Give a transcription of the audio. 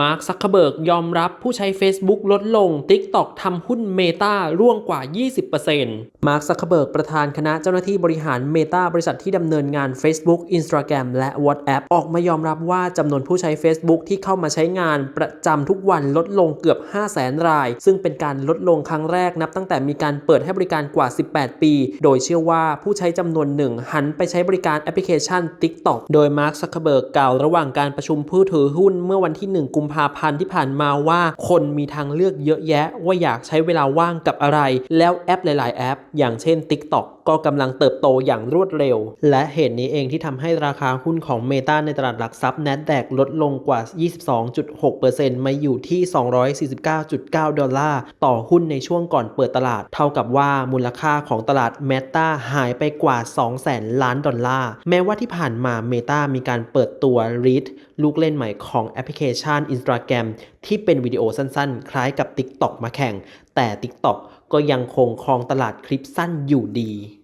มาร์คซักเคเบิร์กยอมรับผู้ใช้ Facebook ลดลง TikTok ทำหุ้น Meta ร่วงกว่า 20%มาร์คซักเคเบิร์กประธานคณะเจ้าหน้าที่บริหาร Meta บริษัทที่ดำเนินงาน Facebook Instagram และ WhatsApp ออกมายอมรับว่าจำนวนผู้ใช้ Facebook ที่เข้ามาใช้งานประจำทุกวันลดลงเกือบ 5 0 0 0 0ราย ซึ่งเป็นการลดลงครั้งแรกนับตั้งแต่มีการเปิดให้บริการกว่า 18 ปี โดยเชื่อว่าผู้ใช้จำนวนหนึ่งหันไปใช้บริการแอปพลิเคชัน TikTok โดยมาร์คซักเคเบิร์กกล่าวระหว่างการประชุมผู้ถือหุ้นเมื่อวันที่ 1 กุมภาพันธ์ที่ผ่านมาว่าคนมีทางเลือกเยอะแยะ ว่าอยากใช้เวลาว่างกับอะไร แล้วแอปหลาย ๆ แอป อย่างเช่น TikTok ก็กำลังเติบโตอย่างรวดเร็ว และเหตุนี้เองที่ทำให้ราคาหุ้นของ Meta ในตลาดหลักทรัพย์ NASDAQ ลดลงกว่า 22.6%มาอยู่ที่ 249.9 ดอลลาร์ ต่อหุ้นในช่วงก่อนเปิดตลาด เท่ากับว่ามูลค่าของตลาด Meta หายไปกว่า 200,000 ล้านดอลลาร์ แม้ว่าที่ผ่านมา Meta มีการเปิดตัว Read ลูกเล่นใหม่ของแอปพลิเคชัน Instagram ที่เป็นวิดีโอสั้นๆ คล้ายกับ TikTok มาแข่ง แต่ TikTok ก็ยังคงครองตลาดคลิปสั้นอยู่ดี